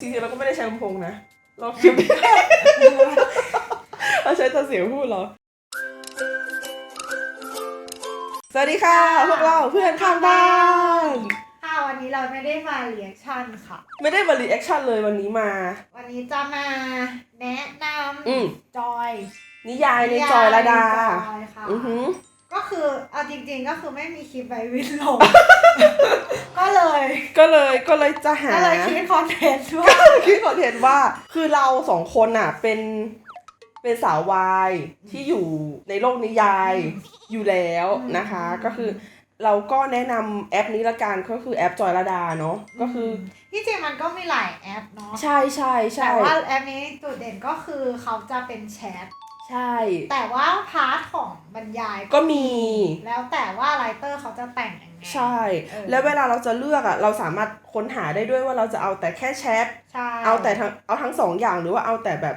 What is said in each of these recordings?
จริงๆเราก็ไม่ได้ใช้ลำโพงนะ เราคิดเราใช้แต่เสียงพูดเหรอ สวัสดีค่ะ พวกเราเพื่อนข้างบ้าน ค่ะวันนี้เราไม่ได้มาเรียกชั่นค่ะ ไม่ได้มารีแอคชั่นเลยวันนี้มา วันนี้จะมาแนะนอืมำจอยนิยายในจอยระดา จอยค่ะ อือหือ ก็คือเอาจริงๆก็คือไม่มีคลิปไบวินลง ก็เลยก็เลยก็เลยจะหา ก็เลยคิดคอนเทนต์ว่า คิดคอนเทนต์ว่าคือเราสองคนน่ะเป็นเป็นสาววายที่อยู่ในโลกนิยายอยู่แล้วนะคะ ก็คือเราก็แนะนำแอปนี้ละกันก็คือแอปจอยระดาเนาะก็คือที่จริงมันก็มีหลายแอปเนาะใช่ใช่ใช่แต่ว่าแอปนี้จุดเด่นก็คือเขาจะเป็นแชท ใช่ แต่ว่าพาร์ทของบรรยายก็มี แล้วแต่ว่าไรเตอร์เขาจะแต่งยังไงใช่เออแล้วเวลาเราจะเลือกอะเราสามารถค้นหาได้ด้วยว่าเราจะเอาแต่แค่แชท ใช่ เอาแต่ทั้งเอาทั้งสองอย่างหรือว่าเอาแต่แบบ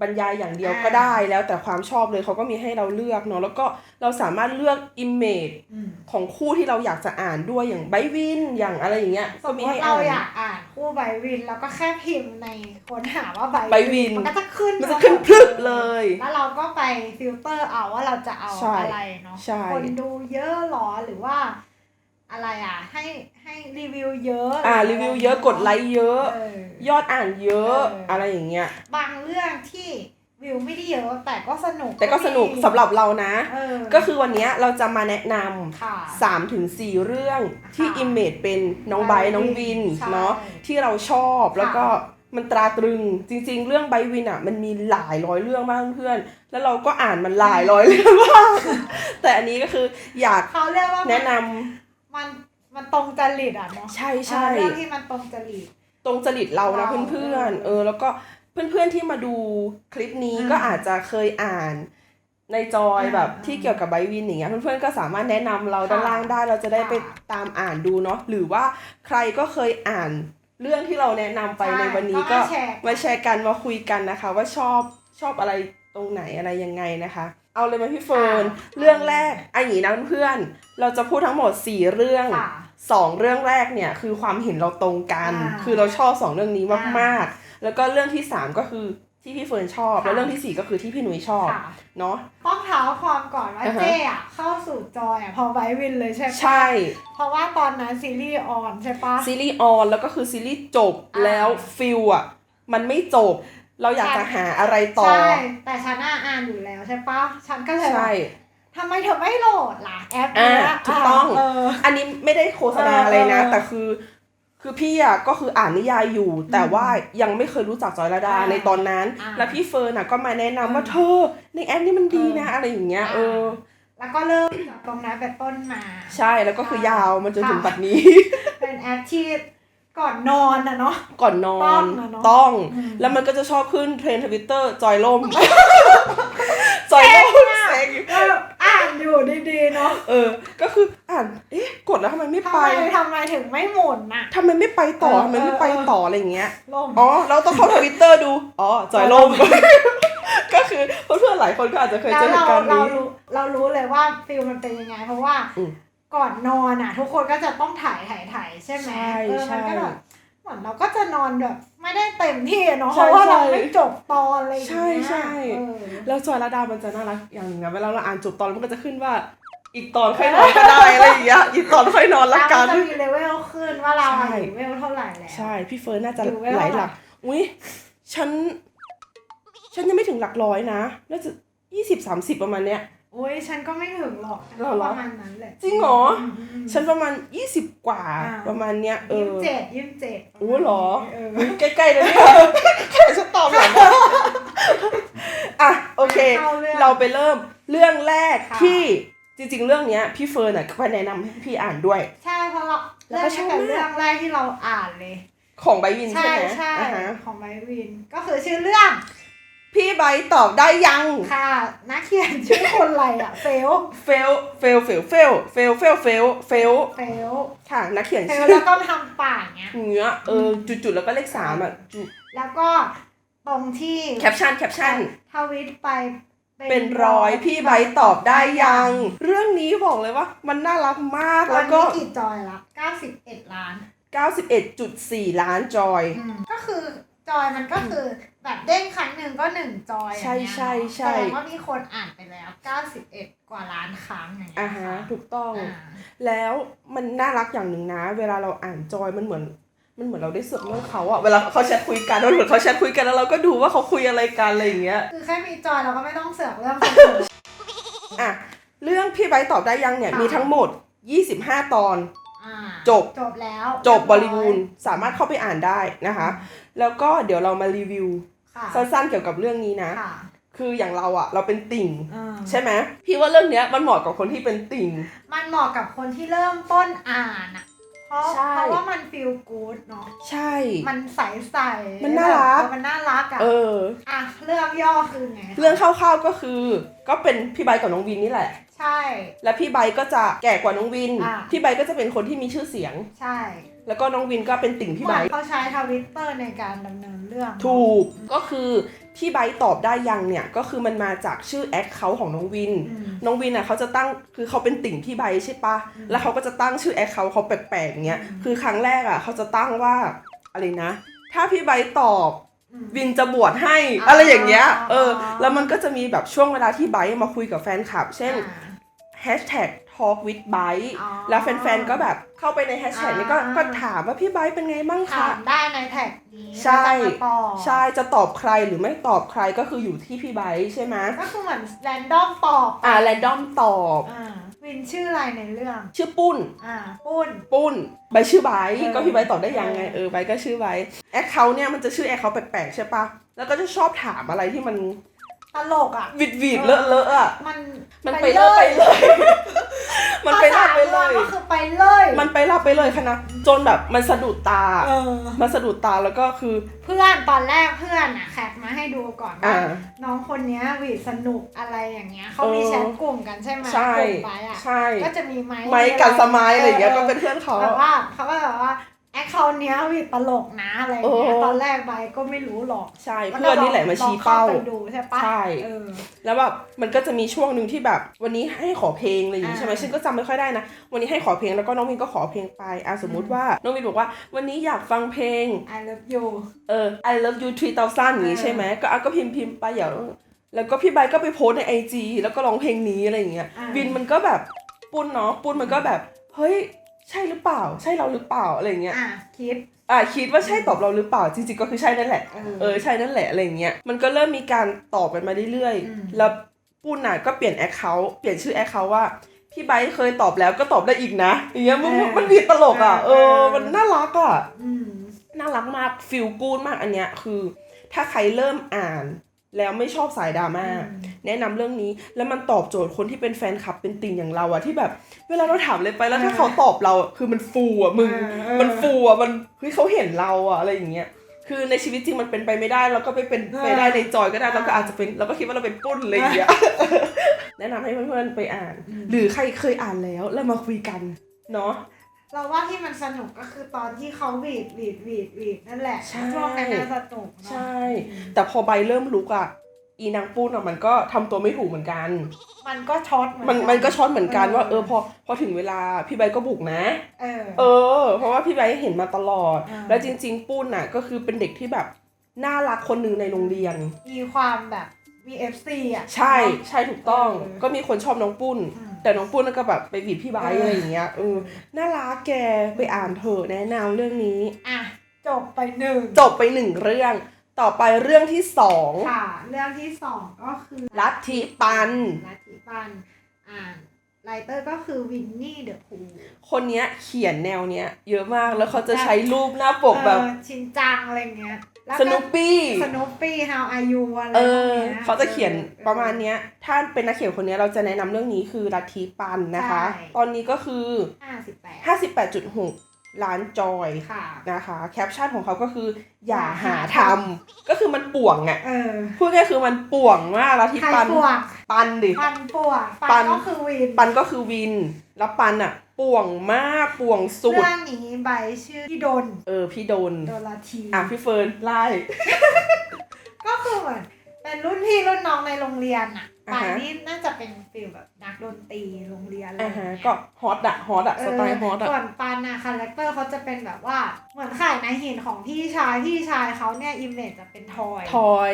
บรรยายอย่างเดียวอ่าก็ได้แล้วแต่ความชอบเลยเขาก็มีให้เราเลือกเนาะแล้วก็เราสามารถเลือก image อืมของคู่ที่เราอยากจะอ่านด้วยอย่างไบวินอย่างอะไรอย่างเงี้ยสก็มมีมให้ติเราอ่านอยากอ่านคู่ไบวินแล้วก็แค่พิมพ์ในค้นหาว่าไบไบวินมันก็จะขึ้นมันจะขึ้นพรึบเลย แล้วเราก็ไปฟิลเตอร์เอาว่าเราจะเอาใช่อะไรเนาะใช่คนดูเยอะหรอหรือว่าอะไรอะให้ให้รีวิวเยอะ อ่ารีวิวเยอะกดไลค์เยอะเออ ยอดอ่านเยอะเอออ อะไรอย่างเงี้ย บางเรื่องที่วิวไม่ได้เยอะ แต่ก็สนุกแต่ก็สนุกมีสำหรับเรานะ เออก็คือวันเนี้ยเราจะมาแนะนำค่ะสามถึงสี่เรื่องที่ค่ะอิมเมจเป็นน้องไบร์ทน้องวินใช่เนาะที่เราชอบแล้วก็มันตราตรึงจริง ๆ เรื่องไบร์ทวินอะมันมีหลายร้อยเรื่องมากเพื่อนๆแล้วเราก็อ่านมันหลายร้อยเรื่องมาก แต่อันนี้ก็คืออยากเขาเรียกว่ามัแนะนำมันมันตรงจริตอะเนาะใช่ใช่ เออเรื่องที่มันตรงจริต ตรงจริตเรานะเราเพื่อนๆเอเอออ แล้วก็เพื่อนๆที่มาดูคลิปนี้อืมก็อาจจะเคยอ่านในจอยอ่าแบบอ่าที่เกี่ยวกับไบร์ทวินอย่างเงี้ยเพื่อนๆก็สามารถแนะนำเราค่ะด้านล่างได้เราจะได้ไปค่ะตามอ่านดูเนาะหรือว่าใครก็เคยอ่านเรื่องที่เราแนะนำไปใช่ในวันนี้ก็ก็มาแชร์มาแชร์กันมาคุยกันนะคะ ว่าชอบชอบอะไรตรงไหนอะไรยังไงนะคะ เอาเลยไหมพี่เฟิร์นอ่าเรื่องแรกอันนี้นะเพื่อนๆเราจะพูดทั้งหมดสี่เรื่องค่ะ สองเรื่องแรกเนี่ยคือความเห็นเราตรงกันอ่าคือเราชอบสองเรื่องนี้อ่ามากๆ แล้วก็เรื่องที่สามก็คือที่พี่เฟิร์นชอบค่ะแล้วเรื่องที่สี่ก็คือที่พี่หนุ่ยชอบค่ะเนาะต้องเท้าความก่อนว่าอ่าฮะเจ๊อะเข้าสู่จอยอะพอไบวินเลยใช่ปะใช่ เพราะว่าตอนนั้นซีรีส์ออนใช่ปะซีรีส์ออนแล้วก็คือซีรีส์จบอ่าแล้วฟิลอะมันไม่จบเราอยากจะหาอะไรต่อ ใช่ แต่ฉันน่าอ่านอยู่แล้วใช่ปะฉันก็เลยใช่ ทำไมเธอไม่โหลดล่ะแอปอ่าเนี้ยถูกต้อง เอออันนี้ไม่ได้โฆษณาอะไรนะเออแต่คือ คือพี่อะก็คืออ่านนิยายอยู่ แต่ว่ายังไม่เคยรู้จักจอยระดาอ่าในตอนนั้น อ่าแล้วพี่เฟิร์นอะก็มาแนะนำว่าอืมเธอ ในแอปนี้มันดีนะเออออะไรอย่างเงี้ย อ่า เออ แล้วก็เริ่มจากตรงนั้นเป็นต้นมา ใช่แล้วก็คือยาวมาจนถึงค่ะ ปัจนี้ เป็นแอปที่ก่อนนอนอะเนาะ ก่อนนอต้อนงอะเนอะต้อง อืม แล้วมันก็จะชอบขึ้นเทรนทวิตเตอร์จอยล่ม จอยล่มเซ็งก็อ่านอยู่ดีๆเนาะเออ ก็คืออ่านเอ๊ะกดแล้วทำไมไม่ทำไปไมทำไมถึงไม่หมุนอะทำไมไม่ไปต่อเออทำไมไม่ไปต่ออะไรอย่างเงี้ยล่มอ๋อเราต้องเข้าทวิตเตอร์ดู อ๋อ จอยล่ม ก็คือเพื่อนๆหลายคนก็อาจจะเคยแล้เจวอเหเราตุการณ์เรานี้รู้เรารู้เลยว่าฟิลมันเป็นยังไง เพราะว่าอืมก่อนนอนอะ ทุกคนก็จะต้องถ่ายถ่ายถ่ายใช่ไหมใช่เออใช่ มันก็แบบ เหมือนเราก็จะนอนแบบไม่ได้เต็มที่อะเนาะใช่เพราะว่าเราใช่ไม่จบตอนอะไรอย่างเงี้ยใช่ใช่เออแล้วจอยระดามันจะน่ารักอย่างหนึงนะเวลาเราอ่านจบตอนแล้วมันก็จะขึ้นว่าอีกตอนค่อยนอนก็ได้อะไรอย่างเงี้ยอีกตอนค่อยนอนละแล้วกัมันนจะมีเลเวลขึ้นว่าเราอะใช่อยู่เลเวลเท่าไหร่แล้วใช่พี่เฟิร์นน่าจะอยู่เวลาหลายหลักอุ้ยฉัน ฉันยังไม่ถึงหลักร้อยนะน่าจะยี่สิบสามสิบประมาณเนี้ย โอ้ยฉันก็ไม่ถึงหรอกฉันเหรก็อเหรปอระมาณนั้นแหละจริงเหรอมฉันประมาณยี่สิบกว่าอ่าประมาณเนี้ยเอยี่อสิบเจ็ดยี่สิบเจ็ดโอ้เหรอเออใกล้ๆเลยเนี่ยแค่ฉันตอบหลังอะอะโอเคเข้าเรื่องเราไปเริ่มเรื่องแรกค่ะที่จริงๆ เรื่องเนี้ยพี่เฟิร์นอะก็แนะนำให้พี่อ่านด้วย ใช่เพราะเราแล้วเรื่ก็องชอบนี้เป็นมากเรื่องแรกที่เราอ่านเลย ของไบวินใช่ใช่ไหมใช่อ่าฮะของไบวิน ก็คือชื่อเรื่อง พี่ไบร์ทตอบได้ยังค่ะนักเขียนชื่อคนอะไรอะเฟลเฟลเฟลเฟลเฟลเฟลเฟลเฟลเฟลเฟลค่ะนักเขียนเฟลชื่อแล้วก็ทำปากเงี้ยเงี้ยเออจุดๆแล้วก็เลขสามอะจุดแล้วก็ตรงที่แคปชั่นแคปชั่นทวิตไปเป็นร้อยพี่ไบร์ทตอบได้ยัง เรื่องนี้บอกเลยว่า มันน่ารักมากตอแล้นวก็นี้กี่จอยละ91 ล้าน 91.4 ล้านจอยอืมก็คือ จอยมันก็คือแบบเด้งครั้งหนึ่งก็หนึ่งจอยใช่อย่างเงี้ยใช่ใช่ แสดงว่ามีคนอ่านไปแล้ว91กว่าล้านครั้งอย่างเงี้ยอ่าฮะค่ะถูกต้อง อ่าแล้วมันน่ารักอย่างหนึ่งนะ เวลาเราอ่านจอยมันเหมือน มันเหมือนเราได้เสือกเรื่องเขาอะเวลาเขาแชทคุยกันมันเหมือนเขาแชทคุยกันแล้วเราก็ดูว่าเขาคุยอะไรกันอะไรอย่างเงี้ยคือแค่มีจอยเราก็ไม่ต้องเสือกเรื่องคนอื่น อะเรื่องพี่ไบร์ทตอบได้ยังเนี่ยค่ะ มีทั้งหมด 25 ตอน อ่า จบ จบแล้วจบบริบูรณ์สามารถเข้าไปอ่านได้นะคะ แล้วก็เดี๋ยวเรามารีวิวค่ะสั้นๆเกี่ยวกับเรื่องนี้นะค่ะคืออย่างเราอะเราเป็นติ่งอืมใช่ไหมพี่ว่าเรื่องเนี้ยมันเหมาะกับคนที่เป็นติ่ง มันเหมาะกับคนที่เริ่มต้นอ่านอะเพ ราะใช่ เพราะว่ามันฟีลกู๊ดเนาะ ใช่ มันใสใสๆมันน่ารัก แบบเออมันน่ารักอะเออ อะเรื่องย่อคือไงคะเรื่องคร่าวๆก็คือ ก็เป็นพี่ไบร์ทกับน้องวินนี่แหละ ใช่ และพี่ไบร์ทก็จะแก่กว่าน้องวิน อ่า พี่ไบร์ทก็จะเป็นคนที่มีชื่อเสียง ใช่แล้วก็น้องวินก็เป็นติ่งพี่เหไบมือร์นทเขาใช้ทวิตเตอร์ในการดำเนินเรื่องถูก ก็คือ พี่ไบร์ทตอบได้ยังเนี่ยก็คือมันมาจากชื่อแอคเคาท์ของน้องวินอืมน้องวินอะเขาจะตั้งคือเขาเป็นติ่งพี่ไบร์ทใช่ปะอืมแล้วเขาก็จะตั้งชื่อแอคเคาท์เขาแปลกๆเงี้ยอืมคือครั้งแรกอะเขาจะตั้งว่าอะไรนะ ถ้าพี่ไบร์ทตอบอืมวินจะบวชให้อ่าอะไรอย่างเงี้ยเอออ่าแล้วมันก็จะมีแบบช่วงเวลาที่ไบร์ทมาคุยกับแฟนคลับ เช่นอ่า hashtag talk with b i t e อ๋อแล้วแฟนๆ ก็แบบเข้าไปในแฮชแท็กนี้ก็อ่าก็ถามว่าพี่ไบร์ทเป็นไงบ้างถาคะมได้ในแท็กนี้ใช่แล้วจะมาตอบใช่จะตอบใครหรือไม่ตอบใครก็คืออยู่ที่พี่ไบร์ทใช่ไหมก็คือเหมือนแรนดอมตอบ อ่าแรนดอมตอบอ่าวินชื่ออะไรในเรื่อง ชื่อปุ้น อ่า ปุ้น ปุ้น ใบร์ทชื่อไบร์ทเออก็พี่ไบร์ทตอบได้ยังไง เออเออไบร์ทก็ชื่อไบร์ทแอคเคาท์เนี่ยมันจะชื่อแอคเคาท์แปลกๆใช่ปะแล้วก็จะชอบถามอะไรที่มันตลกอะวิดวิดเอเลออะเลอะอะมันมันไปเลิศไปเลย มันไปลาบไปเลยภาษาก็คือไปเลย มันไปลาบไปเลยคณะจนแบบมันสะดุดตา เออ มันสะดุดตาแล้วก็คือ เพื่อนตอนแรกเพื่อนอะแคปมาให้ดูก่อนว่าอ่า น้องคนเนี้ยหวีดสนุกอะไรอย่างเงี้ยเขามีเออแชทกลุ่มกันใช่ไหมใช่ กลุ่มไปอะใช่ ก็จะมีไม้ไม้กันสมัยอะไรอย่างเงี้ยก็เป็นเพื่อนเขา แบบว่าเขาก็แบบว่า แอคเคาท์เนี้ยหวีดตลกนะอะไรอย่างเงี้ยเออตอนแรกไปก็ไม่รู้หรอกใช่เพื่อนนี่แหละมาชี้เป้า ลองไปดูใช่ปะใช่ เออ แล้วแบบมันก็จะมีช่วงหนึ่งที่แบบ วันนี้ให้ขอเพลงอะไรอย่างงี้อ่าใช่ไหมฉันก็จำไม่ค่อยได้นะ วันนี้ให้ขอเพลงแล้วก็น้องวินก็ขอเพลงไปอะสมมุติว่าน้องวินบอกว่า วันนี้อยากฟังเพลง I love you เออ I love you 3000อย่างงี้ใช่ไหมก็อะก็พิมพ์พิมพ์ไปอย่างแล้วก็พี่ใบร์ทก็ไปโพสต์ในไอจีแล้วก็ร้องเพลงนี้อะไรอย่างเงี้ยอ่า วินมันก็แบบปุ้นเนาะปุ้นมันก็แบบ เฮ้ย ใช่หรือเปล่า ใช่เราหรือเปล่าอะไรอย่างเงี้ยอะคิดอะคิดว่าใช่ตอบเราหรือเปล่าจริงๆก็คือใช่นั่นแหละเออเออใช่นั่นแหละอะไรอย่างเงี้ยมันก็เริ่มมีการตอบกันมาเรื่อยอืมๆแล้วปุ้นน่ะก็เปลี่ยนแอคเคาท์เปลี่ยนชื่อแอคเคาท์ว่าพี่ไบร์ทเคยตอบแล้วก็ตอบได้อีกนะอย่างเงี้ยมันมันมีตลกอะเออมันน่ารักอะอืมน่ารักมากฟิลกูดมากอันเนี้ยคือ ถ้าใครเริ่มอ่าน แล้วไม่ชอบสายดราม่าอืมแนะนำเรื่องนี้แล้วมันตอบโจทย์คนที่เป็นแฟนคลับเป็นติ่งอย่างเราอะที่แบบ เวลาเราถามเลยไปแล้วถ้าเขาตอบเราอะคือมันฟูอะมึงเออมันฟูอะมันเฮ้ยเขาเห็นเราอะอะไรอย่างเงี้ยคือในชีวิตจริงมันเป็นไปไม่ได้เราก็ไปเป็นเออไปได้ในจอยก็ได้เออเราก็อาจจะเป็นเราก็คิดว่าเราเป็นปุ้นอะไรอย่างเงี้ยแนะนำให้เพื่อนๆไปอ่านอืมหรือใครเคยอ่านแล้วแล้วมาคุยกันเนาะ เราว่าที่มันสนุกก็คือตอนที่เขาหวีดหวีดหวีดหวีดนั่นแหละใช่ ช่วงนั้นน่าสนุกเนอะใช่ แต่พอใบเริ่มลุกอะอีนางปุ้นอะมันก็ทำตัวไม่ถูกเหมือนกัน มันก็ช็อตเหมือนมันกัมันก็ช็อตเหมือนกันเออว่าเออพอพอถึงเวลาพี่ใบก็บุกนะ เออ เออ เพราะว่าพี่ใบเห็นมาตลอด อ่า แล้วจริง ๆ ปุ้นน่ะ ก็คือเป็นเด็กที่แบบ น่ารักคนหนึ่งในโรงเรียน มีความแบบ VFC อะ ใช่ใช่ถูกต้อง เออ ก็มีคนชอบน้องปุ้น อืม แต่น้องปุ้นก็แบบไปบีบพี่ใบเออออะไรอย่างเงี้ยเออน่ารักแกไปอ่านเถอะแนะนำเรื่องนี้ อะจบไปหนึ่งจบไปหนึ่งเรื่อง ต่อไปเรื่องที่สองค่ะ เรื่องที่สองก็คือลัทธิปันลัทธิปันอ่านไลเตอร์ก็คือวินนี่เดอะพูคนเนี้ยเขียนแนวเนี้ย เยอะมากแล้วเขาจะใช้รูปหน้าปกแบบ ชินจังอะไรเงี้ย แล้วสก็นุปปี้ สนุปปี้ how are you อะไรเอพวกอนี้ยเขาจะเขียนออ ประมาณเนี้ย ถ้าเป็นนักเขียนคนเนี้ยเราจะแนะนำเรื่องนี้คือลัทธิปันนะคะ ใช่ ตอนนี้ก็คือ ห้าสิบแปด58.6 ล้านจอยค่ะ นะคะ แคปชั่นของเขาก็คือ อย่าอย่าหาหาททำก็คือมันป่วงอะเออพูดง่ายๆคือมันป่วงมากลัทธิใครปันปวกปันดิ ปันปวกปัปัน นก็คือวินปันก็คือวิน แล้วปันอะ ป่วงมากป่วงสุด เรื่องนี้ใบชื่อพี่ดนเออ พี่โดน โดลาทีอะ พี่เฟิร์นไล่ ก็คือเหมือนเป็นรุ่นพี่รุ่นน้องในโรงเรียนอะอ่า ปานฮะนี่น่าจะเป็นฟิลแบบนักดนตรีโรงเรียนอะไรออ่าย่างฮะเงี้ยก็ฮอตอะฮอตอะสไตล์ฮอตอะส่วนปันอะคาแรคเตอร์เขาจะเป็นแบบว่าเหมือนขายในหินของพี่ชายพี่ชายเขาเนี่ยอิมเมจจะเป็นทอยทอย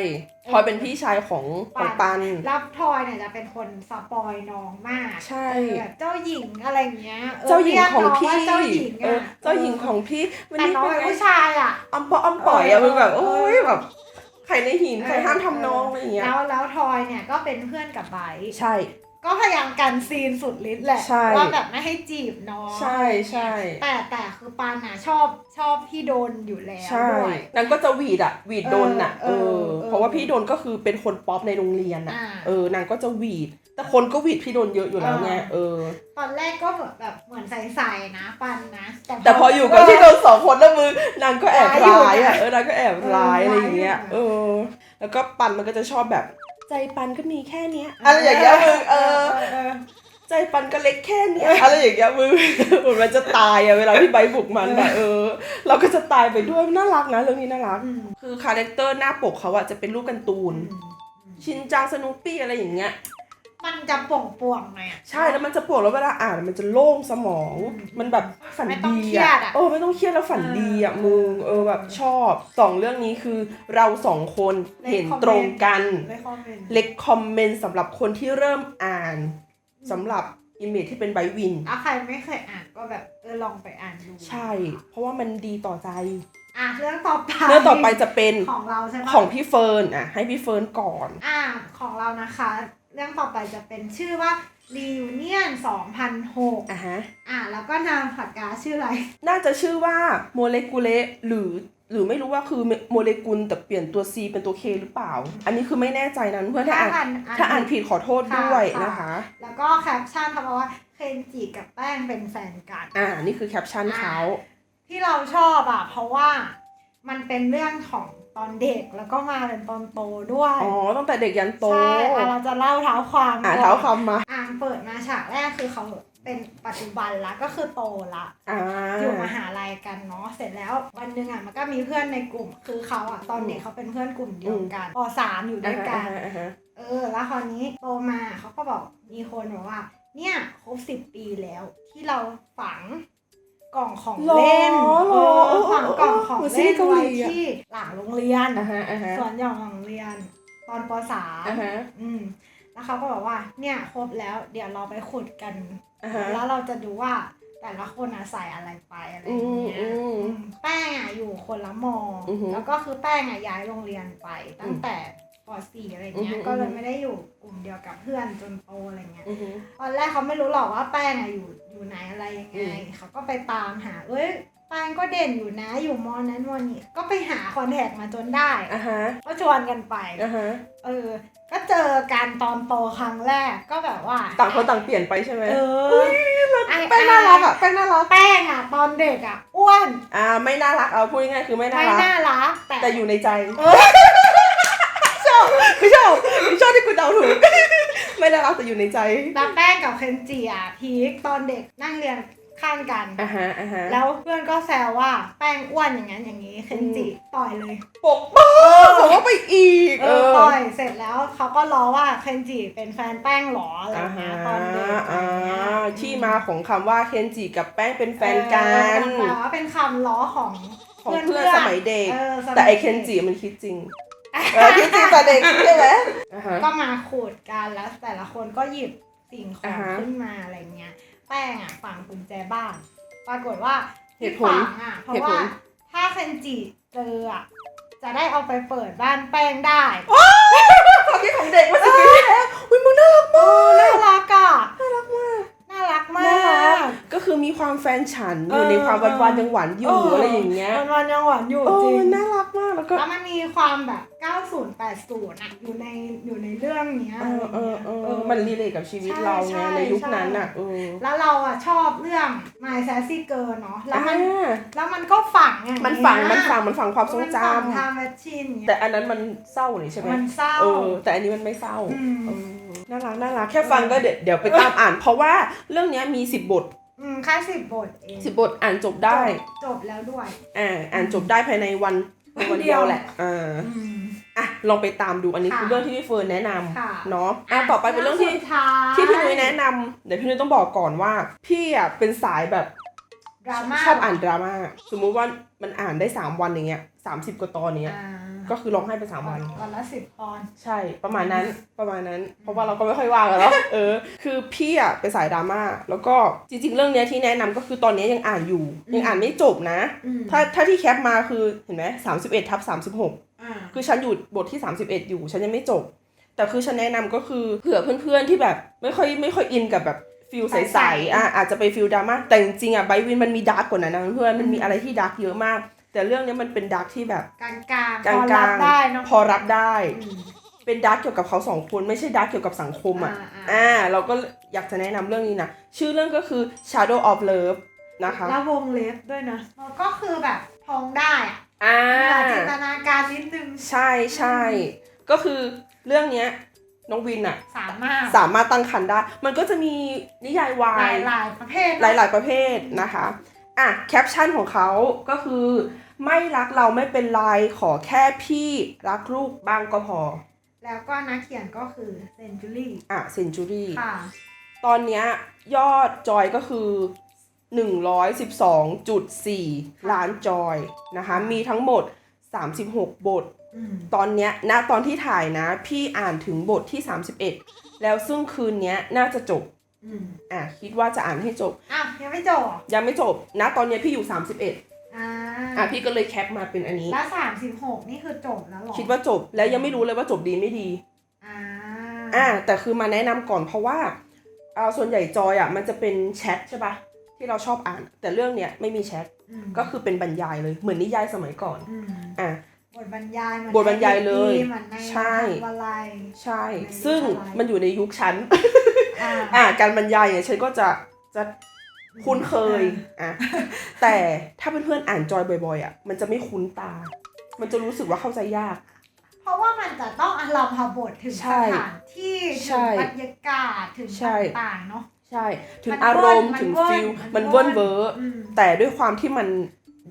ทอยเป็นพี่ชายของของปันรับทอยเนี่ยจะเป็นคนสปอยน้องมาก ใช่เออแบบเจ้าหญิงอะไรอย่างเงี้ยออเจ้าหญิงของพี่เรียกน้ว่าเจ้าหญิงเอออะเจ้าหญิงของพี่วันแต่นี้น้องเป็เป็นนไงผู้ชายอะอ้อมปออ้อมปล่อยอะเออมึงแบบเออโอ้ยแบบ ใครในหินใครห้ามทำน้องอะไรอย่างเงี้ย แล้วแล้วทอยเนี่ยก็เป็นเพื่อนกับไบร์ท ใช่ ก็พยายามกันซีนสุดฤทธิ์แหละใช่ ว่าแบบไม่ให้จีบน้องใช่ใช่แต่แต่คือปานอะชอบชอบพี่โดนอยู่แล้วใช่ด้วย นางก็จะหวีดอะหวีดโดนอะเอเอออเออเพราะว่าพี่โดนก็คือเป็นคนป๊อปในโรงเรียนอะอ่าเออนางก็จะหวีด แต่คนก็หวีดพี่โดนเยอะอยู่แล้วไงเออเออ ตอนแรกก็เหมือนแบบเหมือนใสๆนะปันนะแต่พออยู่กับพี่โดนสองคนแล้วมือนางก็แอบร้ายอยู่ร้ายอะนะเออนางก็แอบร้ายเอออะไรอย่างเงี้ยร้ายอยู่นะเออ แล้วก็ปันมันก็จะชอบแบบ ใจปันก็มีแค่เนี้ยอะไรอย่างเงี้ยมึงเออเออ ใจปันก็เล็กแค่เนี้ยอะไรอย่างเงี้ยมึงเหมือนมันจะตายอะเวลาพี่ไบร์ทบุกมันอะเออ เราก็จะตายไปด้วยน่ารักนะเรื่องนี้น่ารักอืมคือคาแรคเตอร์หน้าปกเขาอะจะเป็นรูปการ์ตูน ชินจังสนุปปี้อะไรอย่างเงี้ย มันจะป่วงๆหน่อยอะใช่แล้วมันจะปวดแล้วเวลาอ่านมันจะโล่งสมองอืมมันแบบฝันไม่ต้องดีเครียดอะ เออไม่ต้องเครียดแล้วฝันดีอะเออมึงเออแบบชอบสองเรื่องนี้คือเราสองคนเล็กเห็นคอมเมนต์ตรงกัน ไม่คอมเมนต์เล็กคอมเมนต์สำหรับคนที่เริ่มอ่านสำหรับอิมเมจที่เป็นไบวิน อะใครไม่เคยอ่านก็แบบเออลองไปอ่านดูใช่ เพราะว่ามันดีต่อใจ อะเรื่องต่อไปเรื่องต่อไปจะเป็นของเราใช่ปะของพี่เฟิร์นอะให้พี่เฟิร์นก่อน อ่าของเรานะคะเรื่องต่อไปจะเป็นชื่อว่า Reunion 2006อะฮะอ่าแล้วก็นามปากกาชื่ออะไร น่าจะชื่อว่าโมเลกุเลหรือหรือไม่รู้ว่าคือโมเลกุลแต่เปลี่ยนตัว C เป็นตัว K หรือเปล่า อันนี้คือไม่แน่ใจนะเพื่อนถ้าอ่านถ้าอ่านผิดขอโทษด้วยนะคะ แล้วก็แคปชั่นเขาบอกว่าเคนจิกับแป้งเป็นแฟนกัน อ่า นี่คือแคปชั่นเขา ที่เราชอบอะ เพราะว่ามันเป็นเรื่องของ ตอนเด็กแล้วก็มาเป็นตอนโตด้วยอ๋อตั้งแต่เด็กยันโตใช่อะเราจะเล่าเท้าความอ่าก่นเท้าความมาอ่านเปิดมาฉากแรกคือเขาเป็นปัจจุบันละก็คือโตละอ่าอยู่มหาลัยกันเนาะเสร็จแล้ววันหนึ่งอะมันก็มีเพื่อนในกลุ่ม คือเขาอะตอนเด็กเขาเป็นเพื่อนกลุ่มเดียวกันปสามอยู่ด้วยกันอ่าฮะเออแล้วคราวนี้โตมาเขาก็บอกมีคนบอกว่า เนี่ยครบสิบปีแล้วที่เราฝัง กล่องของเล่นหรอหรอเออฝังกล่องของเหมือนซีเล่รีนส์เกาหไว้ลีอะที่หลังโรงเรียนอ่าฮะอ่าฮะสวนหย่อมหลังโรงเรียน ตอนปสามอ่าฮะอืมแล้วเขาก็บอกว่า เนี่ยครบแล้ว เดี๋ยวเราไปขุดกันอ่าฮะแล้วเราจะดูว่าแต่ละคนอะใส่อะไรไปอะไรอย่างเงี้ยอืมอืมอืมแป้งอะอยู่คนละมออือหือแล้วก็คือแป้งอะย้ายโรงเรียนไปตั้งแต่ ป .4 อะไรเงี้อืยอหือก็เลยไม่ได้อยู่กลุ่มเดียวกับเพื่อนจนโตอะไรเงี้ยอือฮึตอนแรกเขาไม่รู้หรอกว่าแป้งอะอยู่อยู่ไหนอะไรยังไงอืมเขาก็ไปตามหา เอ้ยแป้งก็เด่นอยู่นะ อยู่มอนั้นมอนี้ ก็ไปหาคอนแทคมาจนได้อ่าฮะก็ชวนกันไปอ่าฮะเออ ก็เจอกันตอนโตครั้งแรกก็แบบว่า ต่างคนต่างเปลี่ยนไปใช่ไหมเออไอ้แป้งน่ารักอะแป้งน่ารักแป้งอะตอนเด็กอะอ้วน อ่าไม่น่ารักเอาพูดง่ายๆคือไม่น่าไม่รักน่ารักแต่แต่อยู่ในใจเออชอบ ไม่ชอบไม่ชอบที่กูเดาถูก ไม่น่ารักแต่อยู่ในใจแล้วแป้งกับเคนจิอะพีคตอนเด็กนั่งเรียนข้างกัน อ่าฮะอ่าฮะแล้วเพื่อนก็แซวว่าแป้งอ้วนอย่างนั้นอย่างนี้เคนจิต่อยเลย ปกป้องบอกว่าไปอีกเออต่อยเสร็จแล้วเขาก็ล้อว่าเคนจิเป็นแฟนแป้งหรออะไรอ่าเงี้ฮะยตอนเด็กอะไรอ่าเงี้ยที่มาของคำว่าเคนจิกับแป้งเป็นแฟนกันเออแต่ว่าเป็นคำล้อของของเพื่อนสมัยเด็กออสมัยแต่ไอเคนจิมันคิดจริง เออคิดจริงแต่เด็กใช่ไหมอ่าฮะ ก็มาขูดกันแล้วแต่ละคนก็หยิบสิ่งขออ่างฮะขึ้นมาอะไรเงี้ย แป้งอะฝังกุญแจบ้านปรากฏว่าเหที่ตุผลฝังอะเพราะเหตุผว่าล ถ้าเคนจิเจออะจะได้เอาไปเปิดบ้านแป้งได้ความคิดของเด็กมาสิบปีที่แล้วอุ้ยมึงน่ารักมากน่ารักอะน่ารักมากน่ารักมาน่ารักกก็คือมีความแฟนฉันอเอยู่อในความหวานๆยังหวานอยู่อะไรอย่างเงี้ย วันวันๆยังหวานอยู่โอ้จริงน่ารักมา ความแบบ 90 80อะอยู่ในอยู่ในเรื่องเนี้ยเออเออเออเออมันรีเลทกับชีวิตใช่เราใช่ไงในยุคใช่นั้นอะเออแล้วเราอะชอบเรื่อง My Sassy Girl เนาะแล้วมันอ่าแล้วมันก็ฝังอย่างมันฝังเยมันฝังมันฝังความทรงจมันฝังทางแมชชีนำแต่อันนั้นมันเศร้านี่ใช่ไหมมันเศร้าเออแต่อันนี้มันไม่เศร้าอืมเออน่ารักน่ารักแค่ฟังก็เดี๋ยวเดี๋ยวไปตามอ่าน เพราะว่าเรื่องเนี้ยมีสิบบทอืมแค่สิบบทเองสิบบทอ่านจบได้ จบจบแล้วด้วยอ่าอ่านจบได้ภายในวัน วันวันเดีเดียยววแหละอ่าอืมอะลองไปตามดูอันนี้ค่ะคือเรื่องที่พี่เฟิร์นแนะนค่ะำเนาะอะต่อไปเป็นเรื่องที่สุดท้ายที่พี่นุ้ยแนะนำเดี๋ยวพี่นุ้ยต้องบอกก่อนว่า พี่อะเป็นสายแบบดราม่าชอบอ่านดราม่าสมมุติว่ามันอ่านได้3วันอย่างเงี้ยสามสิบกว่าตอนเนี้ยอ่า ก็คือร้องไห้ไปสามวัน วันละสิบตอนใช่ ประมาณนั้นประมาณนั้น เพราะว่าเราก็ไม่ค่อยว่างอะเนาะเออ คือพี่อะเป็นสายดราม่าแล้วก็จริง ๆ เรื่องเนี้ยที่แนะนำก็คือตอนเนี้ยยังอ่านอยู่ ยังอ่านไม่จบนะอืมถ้าถ้าที่แคปมาคือเห็นไหมสามสิบเอ็ดทับสามสิบหกอ่าคือฉันอยู่บทที่31อยู่ ฉันยังไม่จบ แต่คือฉันแนะนำก็คือเผื่อเพื่อนๆที่แบบไม่ค่อยไม่ค่อยอินกับแบบฟิลใสๆอะอาจจะไปฟิลดราม่าแต่จริงๆอะไบวินมันมีดาร์กกว่านั้นนะเพื่อนๆมันมีอะไรที่ดาร์กเยอะมาก แต่เรื่องเนี้ยมันเป็นดาร์กที่แบบกลางกลางกลางพอๆรับได้เนาะพอรับได้อืมเป็นดาร์กเกี่ยวกับเขาสองคนไม่ใช่ดาร์กเกี่ยวกับสังคมอะอ่าอ่าอ่าเราก็อยากจะแนะนำเรื่องนี้นะชื่อเรื่องก็คือ Shadow of Love นะคะแล้ววงเล็บด้วยนะมันก็คือแบบท้องได้อะอ่าจินตนาการนิดนึงใช่ใช่ก็คือเรื่องเนี้ยน้องวินอะสามารถสามารถตั้งครรภ์ได้ มันก็จะมีนิยายวาหลายยหลายประเภทหลาย ๆ ประเภทนะคะ อะแคปชั่นของเขาก็คือไม่รักเราไม่เป็นไรขอแค่พี่รักลูกบ้างก็พอ แล้วก็นักเขียนก็คือเซนจูรี่อะเซนจูรี่ค่ะ ตอนเนี้ยยอดจอยก็คือ 112.4 ล้านจอยนะคะ มีทั้งหมด 36 บทอืมตอนเนี้ยณตอนที่ถ่ายนะ พี่อ่านถึงบทที่ 31 แล้วซึ่งคืนเนี้ยน่าจะจบ อืมอะคิดว่าจะอ่านให้จบ อ้าวยังไม่จบเหรอยังไม่จบนะ ตอนเนี้ยพี่อยู่ 31อ่าอะพี่ก็เลยแคปมาเป็นอันนี้ แล้วสามสิบหกนี่คือจบแล้วเหรอคิดว่าจบแล้วยังไม่รู้เลยว่าจบดีไม่ดี อ่าอะแต่คือมาแนะนำก่อนเพราะว่าอ่าส่วนใหญ่จอยอะมันจะเป็นแชทใช่ปะที่เราชอบอ่าน แต่เรื่องเนี้ยไม่มีแชทอืมก็คือเป็นบรรยายเลยเหมือนนิยายสมัยก่อนอืมอะ บทบรรยายเหมือนบทบรรยายเลยในเหมือนในใช่มหาวิทยาลัย ใช่ในซึ่งนิยายมันอยู่ในยุคชั้น อ่าอะการบรรยายเนี่ยฉันก็จะจะคุ้นเคยอะแต่ถ้าเพื่อนๆอ่านจอยบ่อยๆอะมันจะไม่คุ้นตา มันจะรู้สึกว่าเข้าใจยาก เพราะว่ามันจะต้องอารมณ์บทถึงใช่สถานที่ใช่ถึงบรรยากาศถึงใช่ต่างๆเนาะใช่ ถึงมันอารมณ์เวิร์นถึงมันเวิร์นฟิลมัมันนเวิเวิร์ร์นนเวอร์อืมแต่ด้วยความที่มัน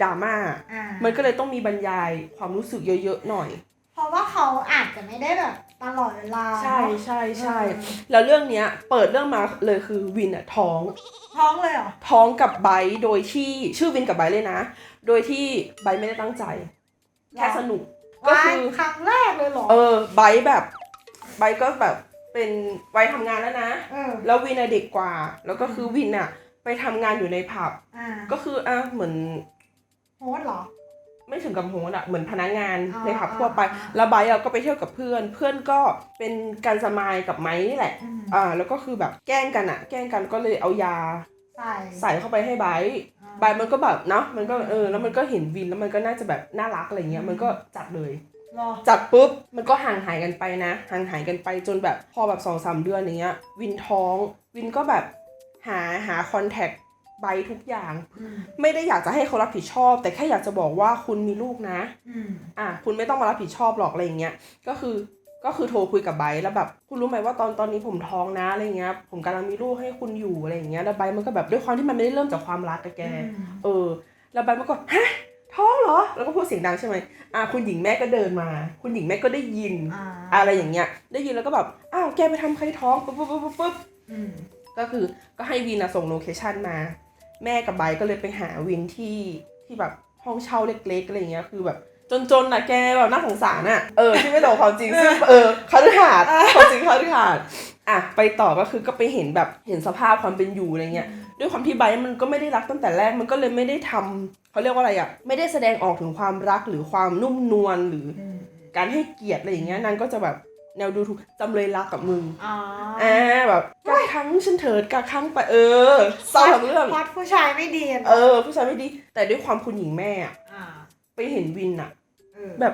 ดราม่าอ่า มันก็เลยต้องมีบรรยายความรู้สึกเยอะๆหน่อย เพราะว่าเขาอาจจะไม่ได้แบบตลอดเวลาใช่เนอะใช่ใช่เออแล้วเรื่องเนี้ยเปิดเรื่องมาเลยคือวินอะท้อง ท้องเลยเหรอ ท้องกับไบร์ทโดยที่ชื่อวินกับไบร์ทเลยนะ โดยที่ไบร์ทไม่ได้ตั้งใจแค่สนุกก็ว่าคือครั้งแรกเลยเหรอ เออไบร์ทแบบไบร์ทก็แบบเป็นวัยทำงานแล้วนะเออแล้ววินอะเด็กกว่า แล้วก็คือวินอะไปทำงานอยู่ในผับอ่าก็คืออะเหมือนโฮสต์เหรอ ไม่ถึงกับโฮสต์อะเหมือนพนักงานอ๋อในผับทั่วไปอ๋อแล้วไบร์ทอะก็ไปเที่ยวกับเพื่อน เพื่อนก็เป็นการสมายกับไม้นี่แหละอืมอ่า แล้วก็คือแบบแกล้งกันอะแกล้งกันก็เลยเอายาใส่ใส่เข้าไปให้ไบร์ทอ่าไบร์ทมันก็แบบเนาะ มันก็เออ แล้วมันก็เห็นวินแล้วมันก็น่าจะแบบน่ารักอะไรเงี้ย มันก็จัดเลยรอจัดปุ๊บมันก็ห่างหายกันไปนะ ห่างหายกันไปจนแบบพอแบบสองสามเดือนอย่างเงี้ย วินท้อง วินก็แบบหาหาคอนแทค ไบร์ททุกอย่างอืมไม่ได้อยากจะให้เขารับผิดชอบ แต่แค่อยากจะบอกว่าคุณมีลูกนะอืมอะคุณไม่ต้องมารับผิดชอบหรอกอะไรอย่างเงี้ยก็คือก็คือโทรคุยกับไบร์ทแล้วแบบคุณรู้ไหมว่าตอนตอนนี้ผมท้องนะอะไรเงี้ยผมกำลังมีลูกให้คุณอยู่อะไรอย่างเงี้ยแล้วไบร์ทมันก็แบบด้วยความที่มันไม่ได้เริ่มจากความรักกับแกอืมเออ แล้วไบร์ทมันก็ฮะท้องเหรอ แล้วก็พูดเสียงดังใช่ไหมอะคุณหญิงแม่ก็เดินมา คุณหญิงแม่ก็ได้ยินอ่าอะไรอย่างเงี้ย ได้ยินแล้วก็แบบอ้าวแกไปทำใครท้องปุ๊บปุ๊บปุ๊บปุ๊บปุ๊บอืมก็คือก็ให้วินอะส่งโลเคชันมา แม่กับไบร์ทก็เลยไปหาวินที่ที่แบบห้องเช่าเล็กๆอะไรเงี้ยคือแบบจนๆน่ะแกแบบน่าสงสารน่ะเออที่ไม่ตรงความจริงซึ่งเออเขาถือหาดความจริงเขาถือหาดอะไปต่อก็คือก็ไปเห็นแบบเห็นสภาพความเป็นอยู่อะไรเงี้ยด้วยความที่ไบร์ทมันก็ไม่ได้รักตั้งแต่แรกมันก็เลยไม่ได้ทำเขาเรียกว่าอะไรอะไม่ได้แสดงออกถึงความรักหรือความนุ่มนวลหรืออืมการให้เกียรติอะไรอย่างเงี้ยนางก็จะแบบ แนวดูถูกจำเลยรักกับมึงอ๋ออ่าแบบกาครั้งฉันเถิดกาครั้งไปเออเศร้าทั้งเรื่องพอดผู้ชายไม่ดีอะเออ ผู้ชายไม่ดี แต่ด้วยความคุณหญิงแม่อะอ่าไปเห็นวินอะเออแบบ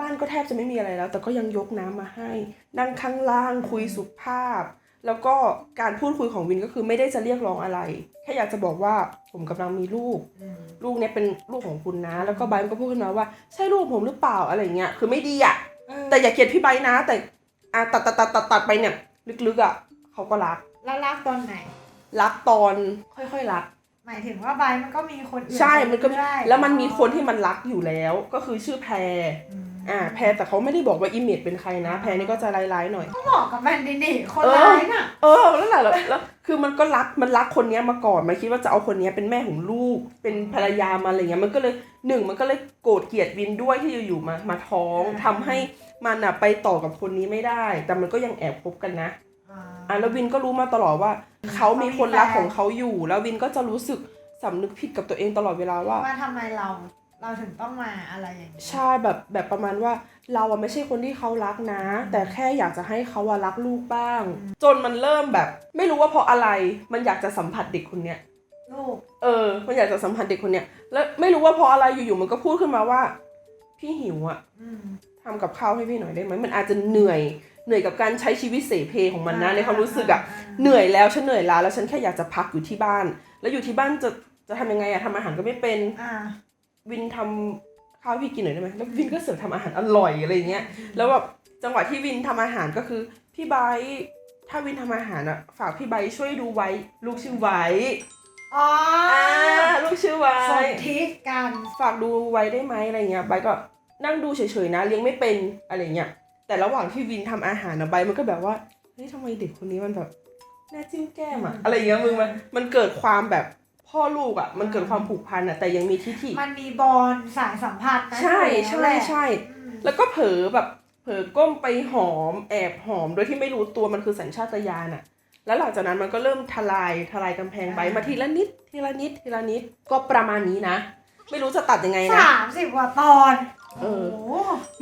บ้านก็แทบจะไม่มีอะไรแล้ว แต่ก็ยังยกน้ำมาให้ นั่งข้างล่างคุยสุภาพ แล้วก็การพูดคุยของวินก็คือไม่ได้จะเรียกร้องอะไร แค่อยากจะบอกว่าผมกำลังมีลูกอืมลูกเนี้ยเป็นลูกของคุณนะ แล้วก็ไบร์ทก็พูดขึ้นมาว่า ใช่ลูกผมหรือเปล่าอะไรเงี้ยคือไม่ดีอะเออ แต่อย่าเกลียดพี่ไบร์ทนะ แต่อะตัดตัดตัดตัดตัดไปเนี่ย ลึกๆอะเขาก็รัก แล้วรักตอนไหน รักตอนค่อยๆรัก หมายถึงว่าใบร์ทมันก็มีคนอื่นใช่มันก็ ได้แล้วมันมีคนที่มันรักอยู่แล้ว ก็คือชื่อแพร อืม อ่าแพรแต่เขาไม่ได้บอกว่าอิมเมจเป็นใครนะ แพรนี่ก็จะร้ายๆหน่อย ก็บอกกับแมนดินี่คนเออร้ายน่ะ เออแล้วแหละแล้วแล้วคือมันก็รักมันรักคนเนี้ยมาก่อนมันคิดว่าจะเอาคนเนี้ยเป็นแม่ของลูก เป็นภรรยามาอะไรเงี้ยมันก็เลยหนึ่งมันก็เลยโกรธเกลียดวินด้วยที่อยู่ๆมามาท้องทำให้มันอะไปต่อกับคนนี้ไม่ได้ แต่มันก็ยังแอบคบกันนะอะแล้ววินก็รู้มาตลอดว่าเขามีคนรักของเขาอยู่ แล้ววินก็จะรู้สึกสำนึกผิดกับตัวเองตลอดเวลาว่าว่าทำไมเรา เราถึงต้องมาอะไรอย่างนี้ใช่แบบแบบประมาณว่าเราอะไม่ใช่คนที่เขารักนะ แต่แค่อยากจะให้เขาอะรักลูกบ้าง จนมันเริ่มแบบ ไม่รู้ว่าเพราะอะไรมันอยากจะสัมผัสเด็กคนเนี้ยลูกเออ มันอยากจะสัมผัสเด็กคนเนี้ยแล้วไม่รู้ว่าเพราะอะไรอยู่ๆมันก็พูดขึ้นมาว่า พี่หิวอะอืมทำกับข้าวให้พี่หน่อยได้ไหมมันอาจจะเหนื่อยเหนื่อยกับการใช้ชีวิตเสเพของมันนะในความรู้สึกอะเหนื่อยแล้วฉันเหนื่อยล้าแล้วฉันแค่อยากจะพักอยู่ที่บ้าน แล้วอยู่ที่บ้านจะจะทำยังไงอะทำอาหารก็ไม่เป็นอ่า วินทำข้าวให้พี่กินหน่อยได้ไหมแล้ววินก็เสิร์ฟทำอาหารอร่อยอะไรอย่างเงี้ย แล้วแบบจังหวะที่วินทำอาหารก็คือพี่ไบร์ทถ้าวินทำอาหารอะฝากพี่ไบร์ทช่วยดูไว้ ลูกชื่อไว้อ๋ออ่าลูกชื่อไว้สนทิกันฝากดูไว้ได้ไหมอะไรเงี้ยไบร์ทก็นั่งดูเฉยๆนะเลี้ยงไม่เป็นอะไรเงี้ยแต่ระหว่างที่วินทำอาหารนะไบร์ทมันก็แบบว่าเฮ้ยทำไมเด็กคนนี้มันแบบหน่าจิ้มแก้มอะอะไรเงี้ยมึงมันมันเกิดความแบบ พ่อลูกอะมันเกิดความผูกพันอะแต่ยังมีทิฐิมันมีบอลสายสัมพันธ์นะใช่อยู่ใช่แล้วแหละใช่อืมแล้วก็เผลอแบบเผลอก้มไปหอมแอบหอมโดยที่ไม่รู้ตัวมันคือสัญชาตญาณอะแล้วหลังจากนั้นมันก็เริ่มทลายทลายกำแพงไปมาทีละนิดทีละนิดทีละนิดก็ประมาณนี้นะ ไม่รู้จะตัดยังไงนะสามสิบกว่าตอนเออโอ้โห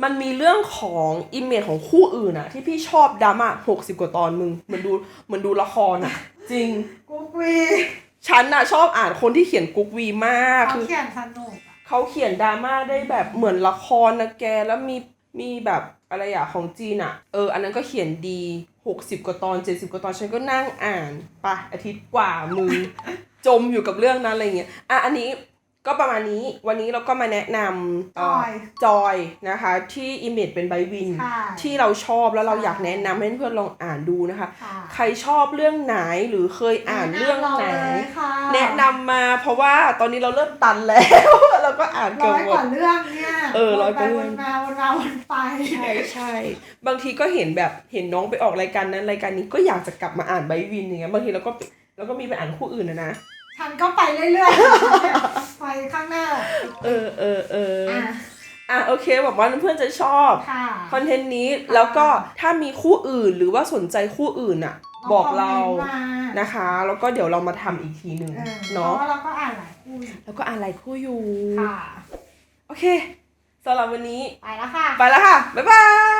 มันมีเรื่องของอิมเมจของคู่อื่นอะที่พี่ชอบดราม่าหกสิบกว่าตอนมึงเหมันดูเหมันดูละครอะจริงกุ๊กวี ฉันอะชอบอ่านคนที่เขียนกุ๊กวีมากเขาคือเขียนสนุกอะเขาเขียนดราม่าได้แบบเหมือนละครนะแกแล้วมีมีแบบอะไรอะของจีนอะเออ อันนั้นก็เขียนดี60กว่าตอน70กว่าตอนฉันก็นั่งอ่านไปะอาทิตย์กว่ามึง จมอยู่กับเรื่องนั้นอะไรเงี้ยอะอันนี้ ก็ประมาณนี้วันนี้เราก็มาแนะนำจอยจอยนะคะที่อิมเมจเป็นไบวินใช่ที่เราชอบแล้วเราใช่อยากแนะนำให้เพื่อนๆลองอ่านดูนะคะค่ะใครชอบเรื่องไหนหรือเคยอ่านเรื่องไหนแนะนำเราเลยค่ะแนะนำมาเพราะว่าตอนนี้เราเริ่มตันแล้ว เราก็อ่านเกืร้อบอยหมกดว่าเรื่องเนี่ยเออร้อยกว่าเรื่องวนไปวนมาวนมาวนไปใช่ใช่บางทีก็เห็นแบบเห็นน้องไปออกรายการนั้นรายการนี้ก็อยากจะกลับมาอ่านไบวินอย่างเงี้ยบางทีเราก็เราก็มีไปอ่านคู่อื่นนะนะฉันก็ไปเรื่อยๆ ไปข้างหน้า เออเออเอออะ อะโอเคหวังว่าเพื่อนๆจะชอบค่ะ คอนเทนต์นี้แล้วก็ถ้ามีคู่อื่นหรือว่าสนใจคู่อื่นอะ บอกเราคอมมนต์มานะคะ แล้วก็เดี๋ยวเรามาทำอีกทีหนึ่งเออเพเนาะราะว่าเราก็อ่านหลายคู่อยู่แล้วก็อ่านหลายคู่อยู่ค่ะ โอเคสำหรับวันนี้ ไปแล้วค่ะ ไปแล้วค่ะ บ๊ายบาย